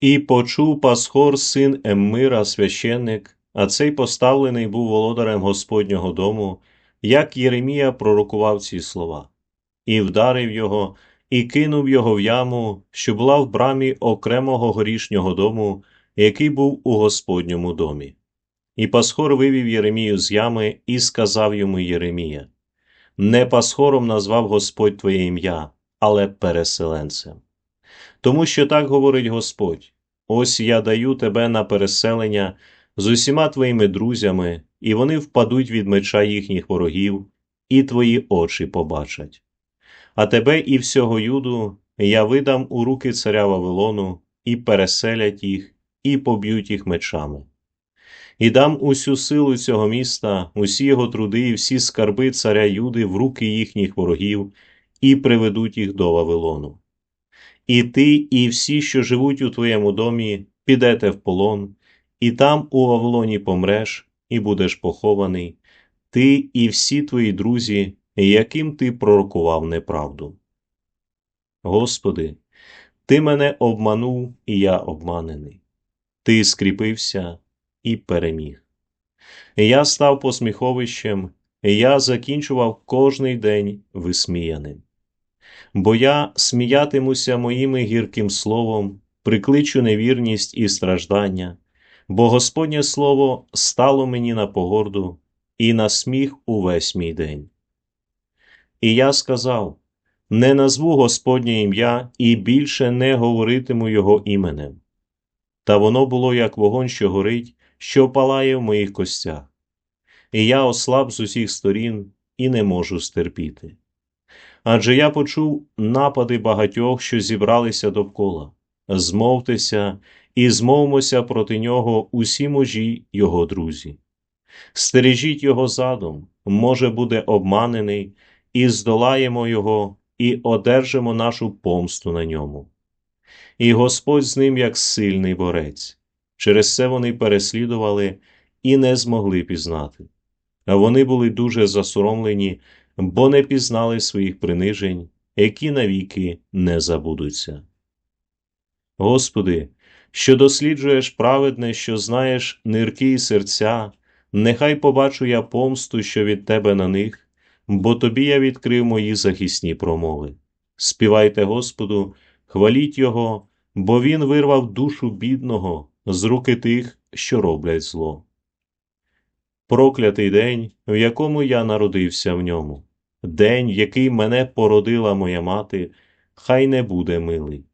І почув Пасхор, син Еммира, священник, а цей поставлений був володарем Господнього дому, як Єремія пророкував ці слова, і вдарив його, і кинув його в яму, що була в брамі окремого горішнього дому, який був у Господньому домі. І Пасхор вивів Єремію з ями і сказав йому Єремія: Не Пасхором назвав Господь твоє ім'я, але переселенцем. Тому що так говорить Господь: ось я даю тебе на переселення з усіма твоїми друзями, і вони впадуть від меча їхніх ворогів, і твої очі побачать. А тебе і всього юду я видам у руки царя Вавилону, і переселять їх, і поб'ють їх мечами. І дам усю силу цього міста, усі його труди і всі скарби царя Юди в руки їхніх ворогів, і приведуть їх до Вавилону. І ти, і всі, що живуть у твоєму домі, підете в полон, і там у Вавилоні помреш, і будеш похований, ти і всі твої друзі, яким ти пророкував неправду. Господи, Ти мене обманув, і я обманений. Ти скріпився і переміг. Я став посміховищем, я закінчував кожний день висміяним. Бо я сміятимуся моїми гірким словом, прикличу невірність і страждання, бо Господнє Слово стало мені на погорду і на сміх увесь мій день. І я сказав не назву Господнє ім'я і більше не говоритиму Його іменем. Та воно було як вогонь, що горить, що палає в моїх костях, і я ослаб з усіх сторін і не можу стерпіти. Адже я почув напади багатьох, що зібралися довкола, змовтеся і змовмося проти нього усі мужі його друзі. Стережіть його задум, може, буде обманений, і здолаємо його, і одержимо нашу помсту на ньому. І Господь з ним як сильний борець. Через це вони переслідували і не змогли пізнати. Вони були дуже засоромлені, бо не пізнали своїх принижень, які навіки не забудуться. Господи, що досліджуєш праведне, що знаєш нирки і серця, нехай побачу я помсту, що від Тебе на них, бо Тобі я відкрив мої захисні промови. Співайте Господу, хваліть Його, бо Він вирвав душу бідного з руки тих, що роблять зло. Проклятий день, в якому я народився в ньому, день, який мене породила моя мати, хай не буде милий.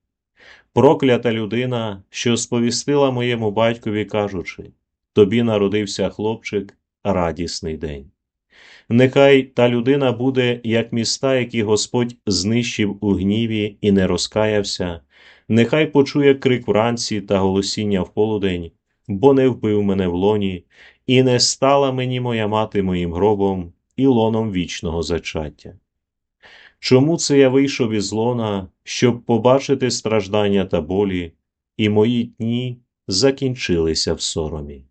Проклята людина, що сповістила моєму батькові, кажучи тобі народився хлопчик, радісний день. Нехай та людина буде, як міста, які Господь знищив у гніві і не розкаявся, нехай почує крик вранці та голосіння в полудень, бо не вбив мене в лоні, і не стала мені моя мати моїм гробом і лоном вічного зачаття. Чому це я вийшов із лона, щоб побачити страждання та болі, і мої дні закінчилися в соромі?